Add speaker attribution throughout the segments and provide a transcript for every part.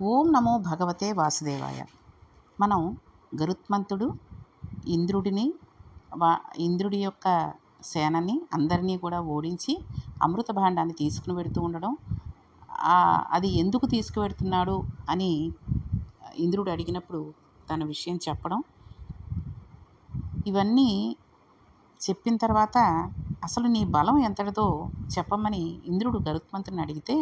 Speaker 1: ఓం నమో భగవతే వాసుదేవాయ. మనం గరుత్మంతుడు ఇంద్రుడిని వా ఇంద్రుడి యొక్క సేనని అందరినీ కూడా ఓడించి అమృత భాండాన్ని తీసుకుని పెడుతూ ఉండడం అది ఎందుకు తీసుకువెడుతున్నాడు అని ఇంద్రుడు అడిగినప్పుడు తన విషయం చెప్పడం ఇవన్నీ చెప్పిన తర్వాత అసలు నీ బలం ఎంతటిదో చెప్పమని ఇంద్రుడు గరుత్మంతుని అడిగితే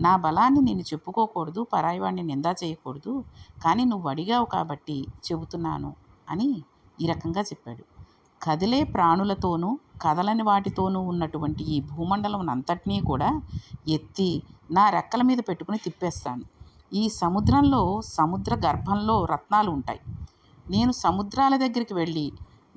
Speaker 1: నా బలాన్ని నేను చెప్పుకోకూడదు పరాయివాడిని నిందా చేయకూడదు కానీ నువ్వు అడిగావు కాబట్టి చెబుతున్నాను అని ఈ రకంగా చెప్పాడు. కదిలే ప్రాణులతోనూ కదలని వాటితోనూ ఉన్నటువంటి ఈ భూమండలం అంతటినీ కూడా ఎత్తి నా రెక్కల మీద పెట్టుకుని తిప్పేస్తాను. ఈ సముద్రంలో సముద్ర గర్భంలో రత్నాలు ఉంటాయి. నేను సముద్రాల దగ్గరికి వెళ్ళి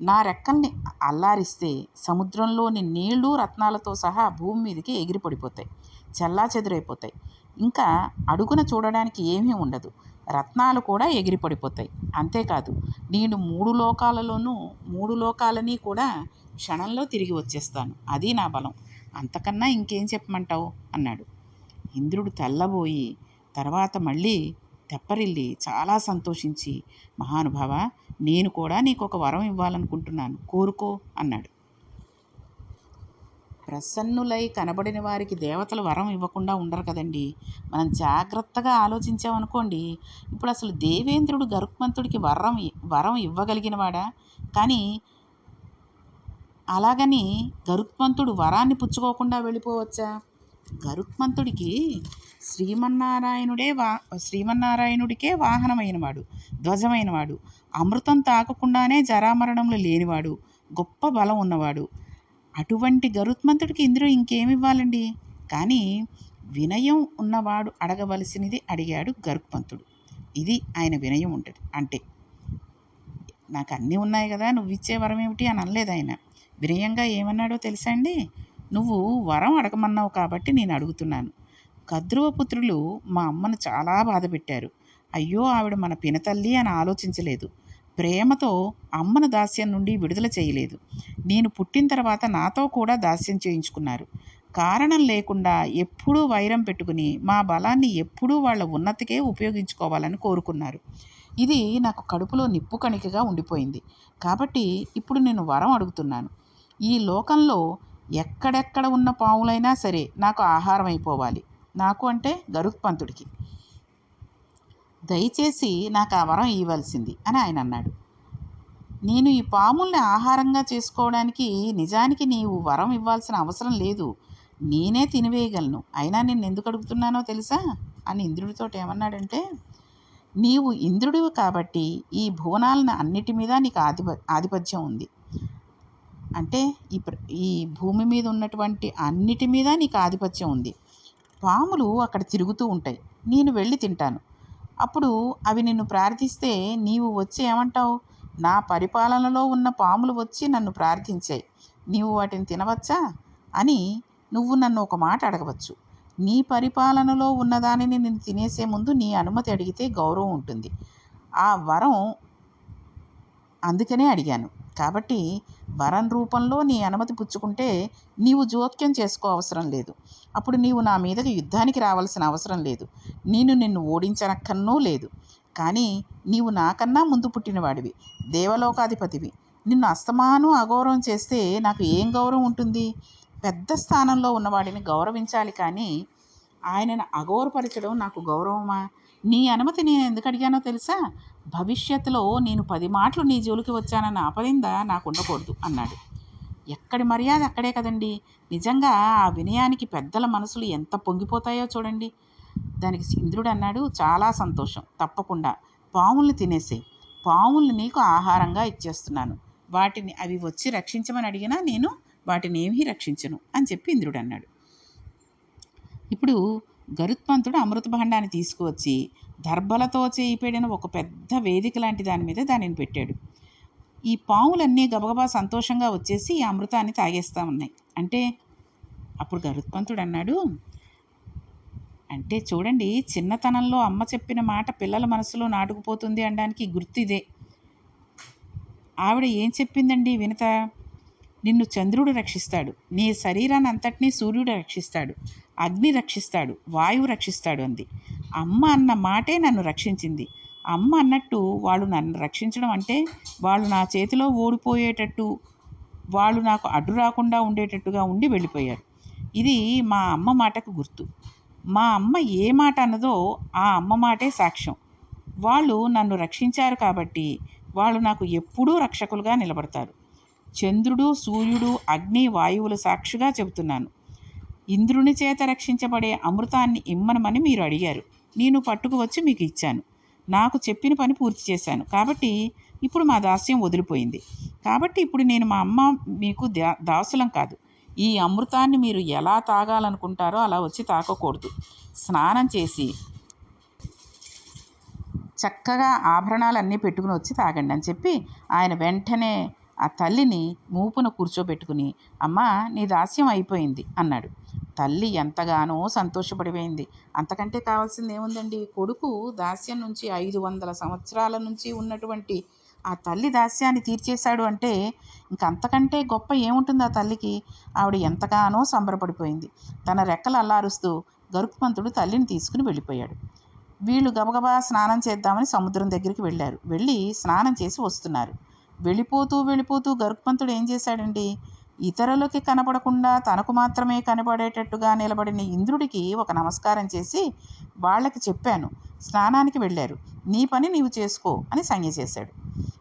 Speaker 1: నా రెక్కల్ని అల్లారిస్తే సముద్రంలోని నీళ్ళు రత్నాలతో సహా భూమి మీదకి ఎగిరి పడిపోతాయి చెల్లా చెదురైపోతాయి ఇంకా అడుగున చూడడానికి ఏమీ ఉండదు. రత్నాలు కూడా ఎగిరి పడిపోతాయి అంతేకాదు నేను మూడు లోకాలలోనూ మూడు లోకాలని కూడా క్షణంలో తిరిగి వచ్చేస్తాను. అది నా బలం. అంతకన్నా ఇంకేం చెప్పమంటావు? అన్నాడు. ఇంద్రుడు తెల్లబోయి తర్వాత మళ్ళీ తెప్పరిల్లి చాలా సంతోషించి మహానుభావ నేను కూడా నీకు ఒక వరం ఇవ్వాలనుకుంటున్నాను. కోరుకో అన్నాడు. ప్రసన్నులై కనబడిన వారికి దేవతలు వరం ఇవ్వకుండా ఉండరు కదండి. మనం జాగ్రత్తగా ఆలోచించామనుకోండి ఇప్పుడు అసలు దేవేంద్రుడు గరుక్మంతుడికి వరం వరం ఇవ్వగలిగినవాడా? కానీ అలాగని గరుత్మంతుడు వరాన్ని పుచ్చుకోకుండా వెళ్ళిపోవచ్చా? గరుత్మంతుడికి శ్రీమన్నారాయణుడే వా శ్రీమన్నారాయణుడికే వాహనమైనవాడు ధ్వజమైనవాడు. అమృతం తాకకుండానే జరామరణములు లేనివాడు గొప్ప బలం ఉన్నవాడు. అటువంటి గరుత్మంతుడికి ఇందులో ఇంకేమివ్వాలండి? కానీ వినయం ఉన్నవాడు అడగవలసినది అడిగాడు గరుత్మంతుడు. ఇది ఆయన వినయం ఉంటుంది అంటే నాకు అన్నీ ఉన్నాయి కదా నువ్వు ఇచ్చే వరం ఏమిటి అని అనలేదు ఆయన. వినయంగా ఏమన్నాడో తెలుసా అండి? నువ్వు వరం అడగమన్నావు కాబట్టి నేను అడుగుతున్నాను. కద్రువపుత్రులు మా అమ్మను చాలా బాధ పెట్టారు అయ్యో ఆవిడ మన పినతల్లి అని ఆలోచించలేదు. ప్రేమతో అమ్మను దాస్యం నుండి విడుదల చేయలేదు. నేను పుట్టిన తర్వాత నాతో కూడా దాస్యం చేయించుకున్నారు. కారణం లేకుండా ఎప్పుడూ వైరం పెట్టుకుని మా బలాన్ని ఎప్పుడూ వాళ్ళ ఉన్నతికే ఉపయోగించుకోవాలని కోరుకున్నారు. ఇది నాకు కడుపులో నిప్పు కణికగా ఉండిపోయింది. కాబట్టి ఇప్పుడు నేను వరం అడుగుతున్నాను. ఈ లోకంలో ఎక్కడెక్కడ ఉన్న పావులైనా సరే నాకు ఆహారం అయిపోవాలి. నాకు అంటే గరుత్పంతుడికి. దయచేసి నాకు ఆ వరం ఇవ్వాల్సింది అని ఆయన అన్నాడు. నేను ఈ పాముల్ని ఆహారంగా చేసుకోవడానికి నిజానికి నీవు వరం ఇవ్వాల్సిన అవసరం లేదు. నేనే తినివేయగలను. అయినా నేను ఎందుకు అడుగుతున్నానో తెలుసా? అని ఇంద్రుడితో ఏమన్నాడంటే నీవు ఇంద్రుడివి కాబట్టి ఈ భువనాలను అన్నిటి మీద నీకు ఆధిప ఆధిపత్యం ఉంది. అంటే ఈ ఈ భూమి మీద ఉన్నటువంటి అన్నిటి మీద నీకు ఆధిపత్యం ఉంది. పాములు అక్కడ తిరుగుతూ ఉంటాయి. నేను వెళ్ళి తింటాను. అప్పుడు అవి నిన్ను ప్రార్థిస్తే నీవు వచ్చి ఏమంటావు? నా పరిపాలనలో ఉన్న పాములు వచ్చి నన్ను ప్రార్థించాయి. నీవు వాటిని తినవచ్చా? అని నువ్వు నన్ను ఒక మాట అడగవచ్చు. నీ పరిపాలనలో ఉన్నదానిని నేను తినేసే ముందు నీ అనుమతి అడిగితే గౌరవం ఉంటుంది. ఆ వరం అందుకనే అడిగాను. కాబట్టి వరం రూపంలో నీ అనుమతి పుచ్చుకుంటే నీవు జోక్యం చేసుకో అవసరం లేదు. అప్పుడు నీవు నా మీదకి యుద్ధానికి రావాల్సిన అవసరం లేదు. నేను నిన్ను ఓడించనక్కన్నూ లేదు. కానీ నీవు నాకన్నా ముందు పుట్టినవాడివి. దేవలోకాధిపతివి. నిన్ను అస్తమాను అగౌరవం చేస్తే నాకు ఏం గౌరవం ఉంటుంది? పెద్ద స్థానంలో ఉన్నవాడిని గౌరవించాలి కానీ ఆయనను అగౌరపరచడం నాకు గౌరవమా? నీ అనుమతి నేను ఎందుకు అడిగానో తెలుసా? భవిష్యత్తులో నేను పది మాటలు నీ జోలికి వచ్చానన్న అపనింద నాకు ఉండకూడదు అన్నాడు. ఎక్కడి మర్యాద అక్కడే కదండి. నిజంగా ఆ వినయానికి పెద్దల మనసులు ఎంత పొంగిపోతాయో చూడండి. దానికి ఇంద్రుడు అన్నాడు చాలా సంతోషం. తప్పకుండా. పాముల్ని తినేసే పాముల్ని నీకు ఆహారంగా ఇచ్చేస్తున్నాను. వాటిని అవి వచ్చి రక్షించమని అడిగినా నేను వాటిని ఏమీ రక్షించను అని చెప్పి ఇంద్రుడు అన్నాడు. ఇప్పుడు గరుత్మంతుడు అమృతభాండాన్ని తీసుకువచ్చి దర్భలతో చేయిపెడిన ఒక పెద్ద వేదిక లాంటి దాని మీద దానిని పెట్టాడు. ఈ పావులన్నీ గబగబా సంతోషంగా వచ్చేసి ఈ అమృతాన్ని తాగేస్తూ ఉన్నాయి. అంటే అప్పుడు గరుత్మంతుడు అన్నాడు అంటే చూడండి చిన్నతనంలో అమ్మ చెప్పిన మాట పిల్లల మనసులో నాటుకుపోతుంది అనడానికి గుర్తు ఇదే. ఆవిడ ఏం చెప్పిందండి వినత? నిన్ను చంద్రుడు రక్షిస్తాడు. నీ శరీరాన్ని అంతటినీ సూర్యుడు రక్షిస్తాడు. అగ్ని రక్షిస్తాడు. వాయువు రక్షిస్తాడు అంది. అమ్మ అన్న మాటే నన్ను రక్షించింది. అమ్మ అన్నట్టు వాళ్ళు నన్ను రక్షించడం అంటే వాళ్ళు నా చేతిలో ఓడిపోయేటట్టు వాళ్ళు నాకు అడ్డు రాకుండా ఉండేటట్టుగా ఉండి వెళ్ళిపోయారు. ఇది మా అమ్మ మాటకు గుర్తు. మా అమ్మ ఏ మాట అన్నదో ఆ అమ్మ మాటే సాక్ష్యం. వాళ్ళు నన్ను రక్షించారు కాబట్టి వాళ్ళు నాకు ఎప్పుడూ రక్షకులుగా నిలబడతారు. చంద్రుడు సూర్యుడు అగ్ని వాయువుల సాక్షిగా చెబుతున్నాను. ఇంద్రుని చేత రక్షించబడే అమృతాన్ని ఇమ్మనమని మీరు అడిగారు. నేను పట్టుకువచ్చి మీకు ఇచ్చాను. నాకు చెప్పిన పని పూర్తి చేశాను. కాబట్టి ఇప్పుడు మా దాస్యం వదిలిపోయింది. కాబట్టి ఇప్పుడు నేను మా అమ్మ మీకు దా దాసులం కాదు. ఈ అమృతాన్ని మీరు ఎలా తాగాలనుకుంటారో అలా వచ్చి తాకకూడదు. స్నానం చేసి చక్కగా ఆభరణాలన్నీ పెట్టుకుని వచ్చి తాగండి అని చెప్పి ఆయన వెంటనే ఆ తల్లిని మూపున కూర్చోబెట్టుకుని అమ్మా నీ దాస్యం అయిపోయింది అన్నాడు. తల్లి ఎంతగానో సంతోషపడిపోయింది. అంతకంటే కావాల్సింది ఏముందండి కొడుకు దాస్యం నుంచి ఐదు వందల సంవత్సరాల నుంచి ఉన్నటువంటి ఆ తల్లి దాస్యాన్ని తీర్చేశాడు అంటే ఇంకంతకంటే గొప్ప ఏముంటుంది ఆ తల్లికి? ఆవిడ ఎంతగానో సంబరపడిపోయింది. తన రెక్కలు అల్లారుస్తూ గరుత్మంతుడు తల్లిని తీసుకుని వెళ్ళిపోయాడు. వీళ్ళు గబగబా స్నానం చేద్దామని సముద్రం దగ్గరికి వెళ్ళారు. వెళ్ళి స్నానం చేసి వస్తున్నారు. వెళ్ళిపోతూ వెళ్ళిపోతూ గరుత్మంతుడు ఏం చేశాడండి? ఇతరులకి కనపడకుండా తనకు మాత్రమే కనపడేటట్టుగా నిలబడిన ఇంద్రుడికి ఒక నమస్కారం చేసి వాళ్ళకి చెప్పాను. స్నానానికి వెళ్ళారు. నీ పని నీవు చేసుకో అని సంజ్ఞ చేశాడు.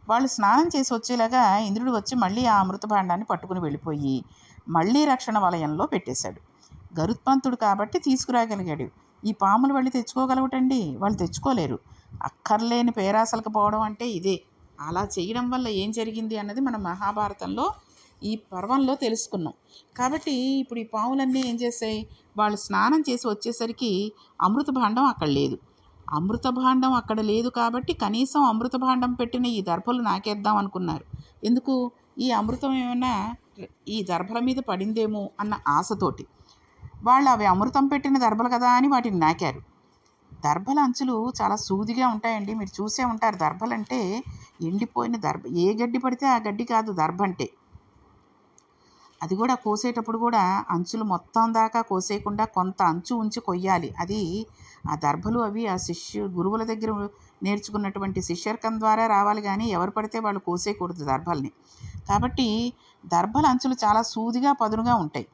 Speaker 1: వాళ్ళు స్నానం చేసి వచ్చేలాగా ఇంద్రుడు వచ్చి మళ్ళీ ఆ అమృత భాండాన్ని పట్టుకుని వెళ్ళిపోయి మళ్ళీ రక్షణ వలయంలో పెట్టేశాడు. గరుత్మంతుడు కాబట్టి తీసుకురాగలిగాడు. ఈ పాములు వెళ్ళి తెచ్చుకోగలగటండి వాళ్ళు తెచ్చుకోలేరు. అక్కర్లేని పేరాసలకు పోవడం అంటే ఇదే. అలా చేయడం వల్ల ఏం జరిగింది అన్నది మనం మహాభారతంలో ఈ పర్వంలో తెలుసుకున్నాం. కాబట్టి ఇప్పుడు ఈ పాములన్నీ ఏం చేస్తాయి వాళ్ళు స్నానం చేసి వచ్చేసరికి అమృత భాండం అక్కడ లేదు. అమృత భాండం అక్కడ లేదు కాబట్టి కనీసం అమృత భాండం పెట్టిన ఈ దర్భలు నాకేద్దాం అనుకున్నారు. ఎందుకు? ఈ అమృతం ఏమైనా ఈ దర్భల మీద పడిందేమో అన్న ఆశతోటి. వాళ్ళు అవి అమృతం పెట్టిన దర్భలు కదా అని వాటిని నాకారు. దర్భల అంచులు చాలా సూదిగా ఉంటాయండి. మీరు చూసే ఉంటారు దర్భలు అంటే ఎండిపోయిన దర్భ. ఏ గడ్డి పడితే ఆ గడ్డి కాదు దర్భ అంటే అది కూడా కోసేటప్పుడు కూడా అంచులు మొత్తం దాకా కోసేయకుండా కొంత అంచు ఉంచి కొయ్యాలి. అది ఆ దర్భలు అవి ఆ శిష్యు గురువుల దగ్గర నేర్చుకున్నటువంటి శిష్యర్కం ద్వారా రావాలి కానీ ఎవరు పడితే వాళ్ళు కోసేయకూడదు దర్భల్ని. కాబట్టి దర్భల అంచులు చాలా సూదిగా పదునుగా ఉంటాయి.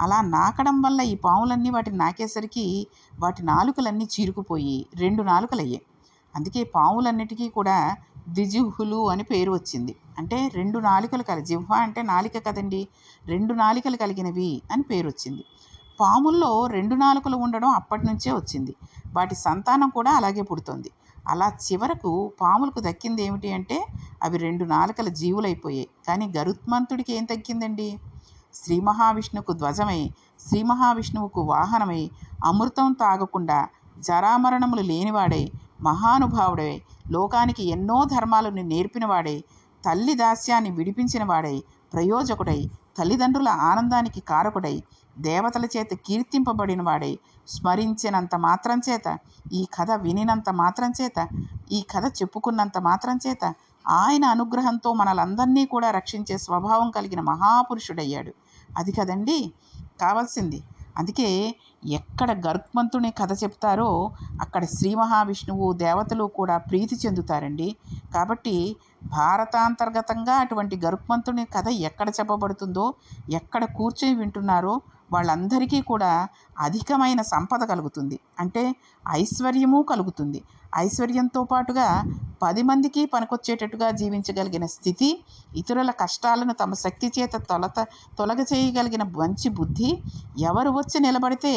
Speaker 1: అలా నాకడం వల్ల ఈ పాములన్నీ వాటిని నాకేసరికి వాటి నాలుకలన్నీ చీరుకుపోయి రెండు నాలుకలయ్యాయి. అందుకే పాములన్నిటికీ కూడా ద్విజిహులు అని పేరు వచ్చింది. అంటే రెండు నాలుకలు కల జిహ్వ అంటే నాలిక కదండి రెండు నాలికలు కలిగినవి అని పేరు వచ్చింది. పాముల్లో రెండు నాలుకలు ఉండడం అప్పటి నుంచే వచ్చింది. వాటి సంతానం కూడా అలాగే పుడుతుంది. అలా చివరకు పాములకు దక్కింది ఏమిటి అంటే అవి రెండు నాలుకల జీవులైపోయాయి. కానీ గరుత్మంతుడికి ఏం దక్కిందండి శ్రీ మహావిష్ణువుకు ధ్వజమై శ్రీ మహావిష్ణువుకు వాహనమై అమృతం తాగకుండా జరామరణములు లేనివాడై మహానుభావుడై లోకానికి ఎన్నో ధర్మాలను నేర్పినవాడై తల్లి దాస్యాన్ని విడిపించినవాడై ప్రయోజకుడై తల్లిదండ్రుల ఆనందానికి కారకుడై దేవతల చేత కీర్తింపబడినవాడై స్మరించినంత మాత్రం చేత ఈ కథ వినినంత మాత్రం చేత ఈ కథ చెప్పుకున్నంత మాత్రం చేత ఆయన అనుగ్రహంతో మనలందరినీ కూడా రక్షించే స్వభావం కలిగిన మహాపురుషుడయ్యాడు. అది కదండి కావాల్సింది. అందుకే ఎక్కడ గరుత్మంతుని కథ చెప్తారో అక్కడ శ్రీ మహావిష్ణువు దేవతలు కూడా ప్రీతి చెందుతారండి. కాబట్టి భారతాంతర్గతంగా అటువంటి గరుత్మంతుని కథ ఎక్కడ చెప్పబడుతుందో ఎక్కడ కూర్చొని వింటున్నారో వాళ్ళందరికీ కూడా అధికమైన సంపద కలుగుతుంది. అంటే ఐశ్వర్యము కలుగుతుంది. ఐశ్వర్యంతో పాటుగా పది మందికి పనికొచ్చేటట్టుగా జీవించగలిగిన స్థితి ఇతరుల కష్టాలను తమ శక్తి చేత తొలత తొలగ చేయగలిగిన మంచి బుద్ధి ఎవరు వచ్చి నిలబడితే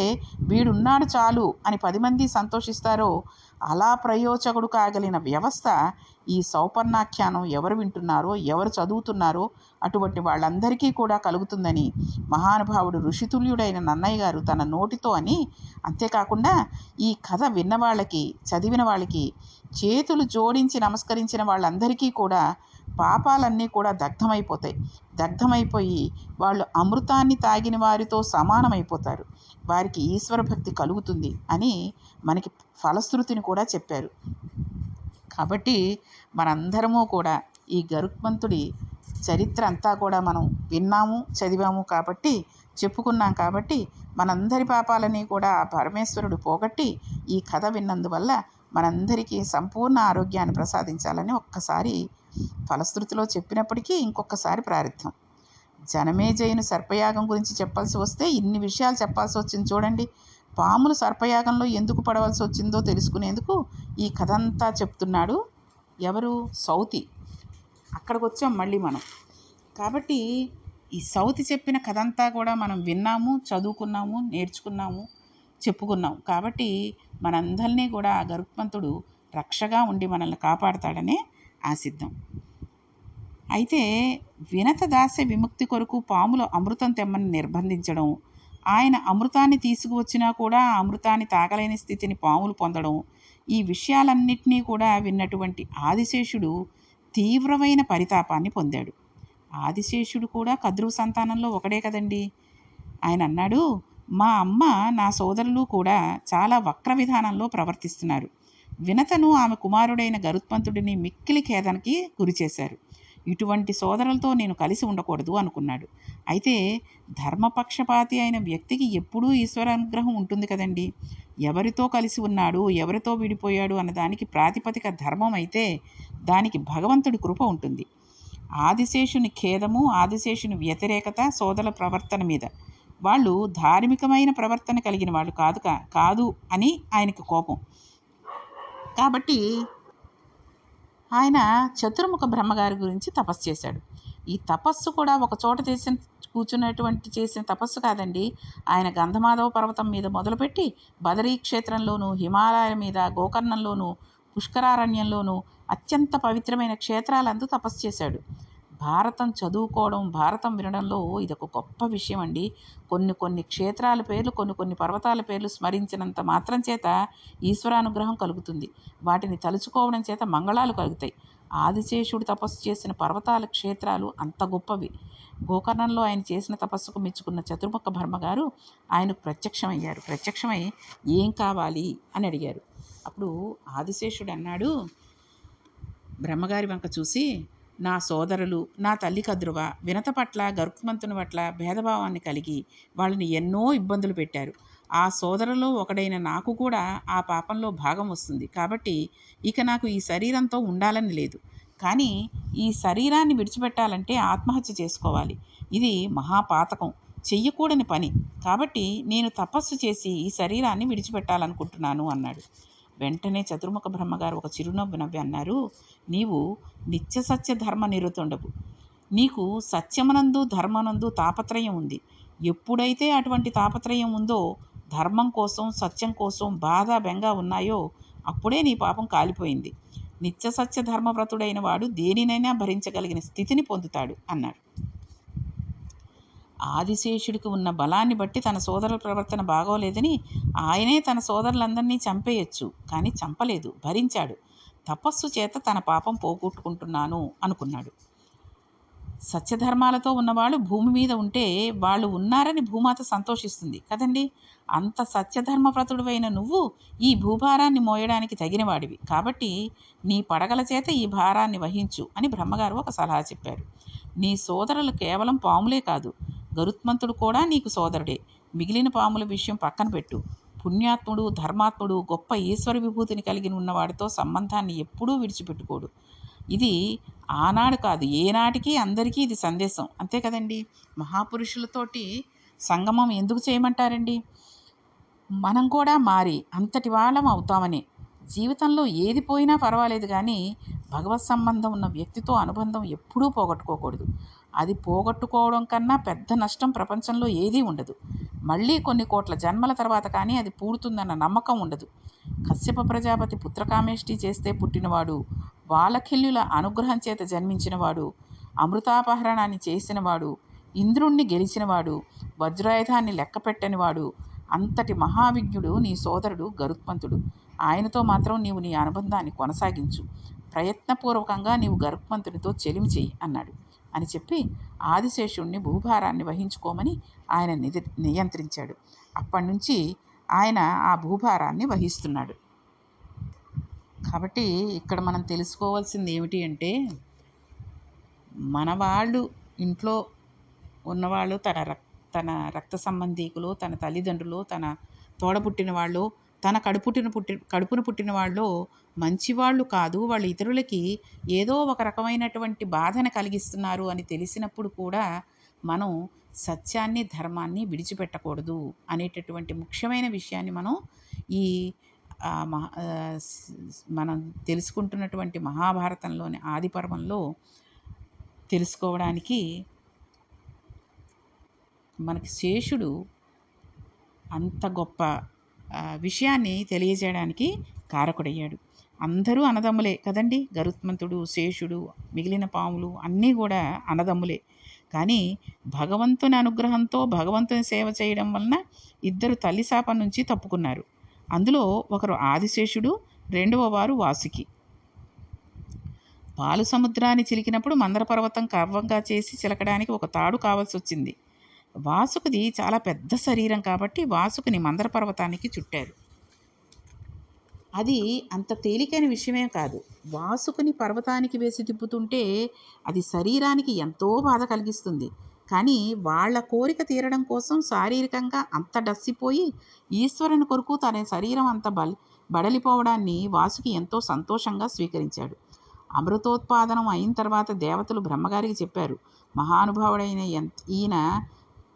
Speaker 1: వీడున్నాడు చాలు అని పది మంది సంతోషిస్తారో అలా ప్రయోజకుడు కాగలిగిన వ్యవస్థ ఈ సౌపర్ణాఖ్యానం ఎవరు వింటున్నారో ఎవరు చదువుతున్నారో అటువంటి వాళ్ళందరికీ కూడా కలుగుతుందని మహానుభావుడు ఋషితుల్యుడైన నన్నయ్య గారు తన నోటితో అని. అంతేకాకుండా ఈ కథ విన్న వాళ్ళకి చదివిన వాళ్ళకి చేతులు జోడించి నమస్కరించిన వాళ్ళందరికీ కూడా పాపాలన్నీ కూడా దగ్ధమైపోతాయి. దగ్ధమైపోయి వాళ్ళు అమృతాన్ని తాగిన వారితో సమానమైపోతారు. వారికి ఈశ్వర భక్తి కలుగుతుంది అని మనకి ఫలశ్రుతిని కూడా చెప్పారు. కాబట్టి మనందరము కూడా ఈ గరుత్మంతుడి చరిత్ర అంతా కూడా మనం విన్నాము చదివాము కాబట్టి చెప్పుకున్నాం కాబట్టి మనందరి పాపాలని కూడా ఆ పరమేశ్వరుడు పోగొట్టి ఈ కథ విన్నందువల్ల మనందరికీ సంపూర్ణ ఆరోగ్యాన్ని ప్రసాదించాలని ఒక్కసారి ఫలశ్రుతిలో చెప్పినప్పటికీ ఇంకొకసారి ప్రారంభం జనమేజయుని సర్పయాగం గురించి చెప్పాల్సి వస్తే ఇన్ని విషయాలు చెప్పాల్సి వచ్చింది చూడండి. పాములు సర్పయాగంలో ఎందుకు పడవలసి వచ్చిందో తెలుసుకునేందుకు ఈ కథ అంతా చెప్తున్నాడు ఎవరు? సౌతి. అక్కడికి వచ్చాం మళ్ళీ మనం. కాబట్టి ఈ సౌతి చెప్పిన కథ అంతా కూడా మనం విన్నాము చదువుకున్నాము నేర్చుకున్నాము చెప్పుకున్నాం. కాబట్టి మనందరినీ కూడా ఆ గరుత్మంతుడు రక్షగా ఉండి మనల్ని కాపాడతాడనే ఆశిద్దాం అయితే వినత దాస్య విముక్తి కొరకు పాములు అమృతం తెమ్మని నిర్బంధించడం ఆయన అమృతాన్ని తీసుకువచ్చినా కూడా ఆ అమృతాన్ని తాగలేని స్థితిని పాములు పొందడం ఈ విషయాలన్నింటినీ కూడా విన్నటువంటి ఆదిశేషుడు తీవ్రమైన పరితాపాన్ని పొందాడు. ఆదిశేషుడు కూడా కద్రువు సంతానంలో ఒకడే కదండి. ఆయన అన్నాడు మా అమ్మ నా సోదరులు కూడా చాలా వక్ర విధానంలో ప్రవర్తిస్తున్నారు. వినతను ఆమె కుమారుడైన గరుత్మంతుడిని మిక్కిలి ఖేదనకి గురిచేశారు ఇటువంటి సోదరులతో నేను కలిసి ఉండకూడదు అనుకున్నాడు. అయితే ధర్మపక్షపాతి అయిన వ్యక్తికి ఎప్పుడూ ఈశ్వర అనుగ్రహం ఉంటుంది కదండి. ఎవరితో కలిసి ఉన్నాడు ఎవరితో విడిపోయాడు అన్నదానికి ప్రాతిపదిక ధర్మం అయితే దానికి భగవంతుడి కృప ఉంటుంది. ఆదిశేషుని ఖేదము ఆదిశేషుని వ్యతిరేకత సోదల ప్రవర్తన మీద. వాళ్ళు ధార్మికమైన ప్రవర్తన కలిగిన వాళ్ళు కాదు కాదు అని ఆయనకి కోపం. కాబట్టి ఆయన చతుర్ముఖ బ్రహ్మగారి గురించి తపస్సు చేశాడు. ఈ తపస్సు కూడా ఒక చోట చేసిన కూర్చున్నటువంటి చేసిన తపస్సు కాదండి. ఆయన గంధమాధవ పర్వతం మీద మొదలుపెట్టి బదరీ క్షేత్రంలోను హిమాలయాల మీద గోకర్ణంలోను పుష్కరారణ్యంలోను అత్యంత పవిత్రమైన క్షేత్రాలందు తపస్సు చేశాడు. భారతం చదువుకోవడం భారతం వినడంలో ఇది ఒక గొప్ప విషయం అండి కొన్ని కొన్ని క్షేత్రాల పేర్లు కొన్ని కొన్ని పర్వతాల పేర్లు స్మరించినంత మాత్రం చేత ఈశ్వరానుగ్రహం కలుగుతుంది. వాటిని తలుచుకోవడం చేత మంగళాలు కలుగుతాయి. ఆదిశేషుడు తపస్సు చేసిన పర్వతాల క్షేత్రాలు అంత గొప్పవి. గోకర్ణంలో ఆయన చేసిన తపస్సుకు మెచ్చుకున్న చతుర్ముఖ భర్మగారు ఆయనకు ప్రత్యక్షమయ్యారు. ప్రత్యక్షమై ఏం కావాలి? అని అడిగారు. అప్పుడు ఆదిశేషుడు అన్నాడు బ్రహ్మగారి వంక చూసి నా సోదరులు నా తల్లి కద్రువ వినత పట్ల గరుత్మంతుని పట్ల భేదభావాన్ని కలిగి వాళ్ళని ఎన్నో ఇబ్బందులు పెట్టారు. ఆ సోదరులో ఒకడైన నాకు కూడా ఆ పాపంలో భాగం వస్తుంది. కాబట్టి ఇక నాకు ఈ శరీరంతో ఉండాలని లేదు. కానీ ఈ శరీరాన్ని విడిచిపెట్టాలంటే ఆత్మహత్య చేసుకోవాలి. ఇది మహాపాతకం. చెయ్యకూడని పని. కాబట్టి నేను తపస్సు చేసి ఈ శరీరాన్ని విడిచిపెట్టాలనుకుంటున్నాను అన్నాడు. వెంటనే చతుర్ముఖ బ్రహ్మగారు ఒక చిరునవ్వు నవ్వి అన్నారు నీవు నిత్య సత్య ధర్మ నిరుతుండవు. నీకు సత్యమనందు ధర్మనందు తాపత్రయం ఉంది. ఎప్పుడైతే అటువంటి తాపత్రయం ఉందో ధర్మం కోసం సత్యం కోసం బాధ బెంగ ఉన్నాయో అప్పుడే నీ పాపం కాలిపోయింది. నిత్య సత్య ధర్మవ్రతుడైన వాడు దేనినైనా భరించగలిగిన స్థితిని పొందుతాడు అన్నాడు. ఆదిశేషుడికి ఉన్న బలాన్ని బట్టి తన సోదరుల ప్రవర్తన బాగోలేదని ఆయనే తన సోదరులందరినీ చంపేయచ్చు కానీ చంపలేదు భరించాడు. తపస్సు చేత తన పాపం పోగొట్టుకుంటున్నాను అనుకున్నాడు. సత్యధర్మాలతో ఉన్నవాళ్ళు భూమి మీద ఉంటే వాళ్ళు ఉన్నారని భూమాత సంతోషిస్తుంది కదండి. అంత సత్యధర్మవ్రతుడువైన నువ్వు ఈ భూభారాన్ని మోయడానికి తగినవాడివి. కాబట్టి నీ పడగల చేత ఈ భారాన్ని వహించు అని బ్రహ్మగారు ఒక సలహా చెప్పారు. నీ సోదరులు కేవలం పాములే కాదు గరుత్మంతుడు కూడా నీకు సోదరుడే. మిగిలిన పాముల విషయం పక్కన పెట్టు. పుణ్యాత్ముడు ధర్మాత్ముడు గొప్ప ఈశ్వర విభూతిని కలిగి ఉన్నవాడితో సంబంధాన్ని ఎప్పుడూ విడిచిపెట్టుకోడు. ఇది ఆనాడు కాదు ఏనాటికి అందరికీ ఇది సందేశం. అంతే కదండి? మహాపురుషులతోటి సంగమం ఎందుకు చేయమంటారండి? మనం కూడా మారి అంతటి వాళ్ళం అవుతామని. జీవితంలో ఏది పోయినా పర్వాలేదు కానీ భగవత్ సంబంధం ఉన్న వ్యక్తితో అనుబంధం ఎప్పుడూ పోగొట్టుకోకూడదు. అది పోగొట్టుకోవడం కన్నా పెద్ద నష్టం ప్రపంచంలో ఏదీ ఉండదు. మళ్ళీ కొన్ని కోట్ల జన్మల తర్వాత కానీ అది పూడుతుందన్న నమ్మకం ఉండదు. కశ్యప ప్రజాపతి పుత్రకామేష్టి చేస్తే పుట్టినవాడు వాలఖిల్యుల అనుగ్రహం చేత జన్మించినవాడు అమృతాపహరణాన్ని చేసినవాడు ఇంద్రుణ్ణి గెలిచినవాడు వజ్రాయుధాన్ని లెక్కపెట్టనివాడు అంతటి మహావిజ్ఞుడు నీ సోదరుడు గరుత్మంతుడు. ఆయనతో మాత్రం నీవు నీ అనుబంధాన్ని కొనసాగించు. ప్రయత్నపూర్వకంగా నీవు గరుత్మంతునితో చెలిమి చెయ్యి అన్నాడు. అని చెప్పి ఆదిశేషుణ్ణి భూభారాన్ని వహించుకోమని ఆయన నిధి నియంత్రించాడు. అప్పటి నుంచి ఆయన ఆ భూభారాన్ని వహిస్తున్నాడు. కాబట్టి ఇక్కడ మనం తెలుసుకోవాల్సింది ఏమిటి అంటే మన వాళ్ళు ఇంట్లో ఉన్నవాళ్ళు తన రక్ తన రక్త సంబంధీకులు తన తల్లిదండ్రులు తన తోడబుట్టిన వాళ్ళు తన కడుపుటిన పుట్టి కడుపున పుట్టిన వాళ్ళు మంచివాళ్ళు కాదు. వాళ్ళు ఇతరులకి ఏదో ఒక రకమైనటువంటి బాధను కలిగిస్తున్నారు అని తెలిసినప్పుడు కూడా మనం సత్యాన్ని ధర్మాన్ని విడిచిపెట్టకూడదు అనేటటువంటి ముఖ్యమైన విషయాన్ని మనం ఈ మహా మనం తెలుసుకుంటున్నటువంటి మహాభారతంలోని ఆది పర్వంలో తెలుసుకోవడానికి మనకి శేషుడు అంత గొప్ప విషయాన్ని తెలియజేయడానికి కారకుడయ్యాడు. అందరూ అన్నదమ్ములే కదండి. గరుత్మంతుడు శేషుడు మిగిలిన పాములు అన్నీ కూడా అన్నదమ్ములే. కానీ భగవంతుని అనుగ్రహంతో భగవంతుని సేవ చేయడం వలన ఇద్దరు తల్లి శాపం నుంచి తప్పుకున్నారు. అందులో ఒకరు ఆదిశేషుడు రెండవ వారు వాసుకి. పాలు సముద్రాన్ని చిలికినప్పుడు మందర పర్వతం కవ్వంగా చేసి చిలకడానికి ఒక తాడు కావాల్సి వచ్చింది వాసుకుది చాలా పెద్ద శరీరం కాబట్టి వాసుకుని మందర పర్వతానికి చుట్టారు. అది అంత తేలికైన విషయమే కాదు. వాసుకుని పర్వతానికి వేసి తిప్పుతుంటే అది శరీరానికి ఎంతో బాధ కలిగిస్తుంది. కానీ వాళ్ళ కోరిక తీరడం కోసం శారీరకంగా అంత డస్సిపోయి ఈశ్వరుని కొరకు తన శరీరం అంత బల్ బడలిపోవడాన్ని వాసుకి ఎంతో సంతోషంగా స్వీకరించాడు. అమృతోత్పాదనం అయిన తర్వాత దేవతలు బ్రహ్మగారికి చెప్పారు మహానుభావుడైన ఎంత ఈయన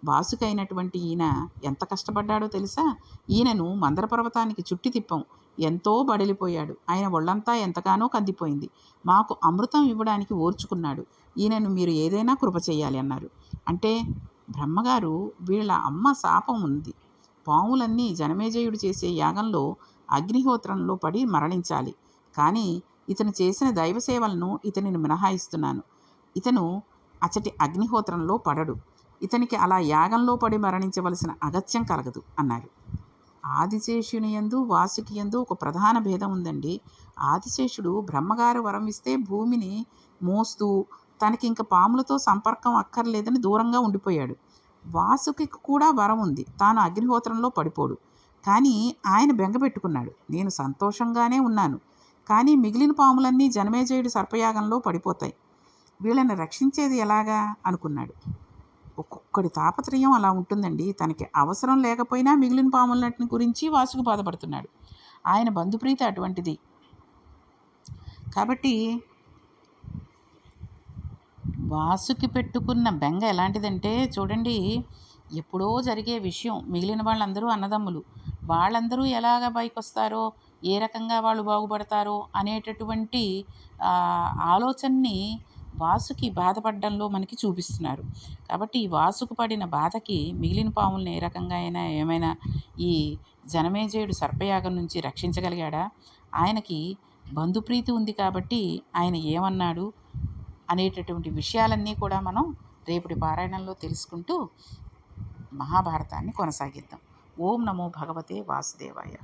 Speaker 1: వాసుకైనటువంటి ఈయన ఎంత కష్టపడ్డాడో తెలుసా? ఈయనను మందర పర్వతానికి చుట్టి తిప్పం. ఎంతో బడలిపోయాడు. ఆయన ఒళ్ళంతా ఎంతగానో కందిపోయింది. మాకు అమృతం ఇవ్వడానికి ఓర్చుకున్నాడు. ఈయనను మీరు ఏదైనా కృప చేయాలి అన్నారు. అంటే బ్రహ్మగారు వీళ్ళ అమ్మ శాపం ఉంది. పాములన్నీ జనమేజయుడు చేసే యాగంలో అగ్నిహోత్రంలో పడి మరణించాలి. కానీ ఇతను చేసిన దైవ సేవలను ఇతనిని మినహాయిస్తున్నాను. ఇతను అచటి అగ్నిహోత్రంలో పడడు. ఇతనికి అలా యాగంలో పడి మరణించవలసిన అగత్యం కలగదు అన్నారు ఆదిశేషుని యందు వాసుకి యందు ఒక ప్రధాన భేదం ఉందండి. ఆదిశేషుడు బ్రహ్మగారు వరం ఇస్తే భూమిని మోస్తూ తనకి ఇంక పాములతో సంపర్కం అక్కర్లేదని దూరంగా ఉండిపోయాడు. వాసుకి కూడా వరం ఉంది. తాను అగ్నిహోత్రంలో పడిపోడు. కానీ ఆయన బెంగపెట్టుకున్నాడు నేను సంతోషంగానే ఉన్నాను. కానీ మిగిలిన పాములన్నీ జనమేజయుడి సర్పయాగంలో పడిపోతాయి. వీళ్ళని రక్షించేది ఎలాగా? అనుకున్నాడు. ఒక్కొక్కడి తాపత్రయం అలా ఉంటుందండి. తనకి అవసరం లేకపోయినా మిగిలిన పాములన్నింటిని గురించి వాసుకు బాధపడుతున్నాడు. ఆయన బంధుప్రీతి అటువంటిది. కాబట్టి వాసుకి పెట్టుకున్న బెంగ ఎలాంటిదంటే చూడండి ఎప్పుడో జరిగే విషయం. మిగిలిన వాళ్ళందరూ అన్నదమ్ములు. వాళ్ళందరూ ఎలాగ పైకి వస్తారో ఏ రకంగా వాళ్ళు బాగుపడతారో అనేటటువంటి ఆలోచనని వాసుకి బాధపడడంలో మనకి చూపిస్తున్నారు. కాబట్టి ఈ వాసుకు పడిన బాధకి మిగిలిన పాములను ఏ రకంగా అయినా ఏమైనా ఈ జనమేజయుడు సర్పయాగం నుంచి రక్షించగలిగాడా? ఆయనకి బంధుప్రీతి ఉంది కాబట్టి ఆయన ఏమన్నాడు అనేటటువంటి విషయాలన్నీ కూడా మనం రేపటి పారాయణంలో తెలుసుకుంటూ మహాభారతాన్ని కొనసాగిద్దాం. ఓం నమో భగవతే వాసుదేవాయ.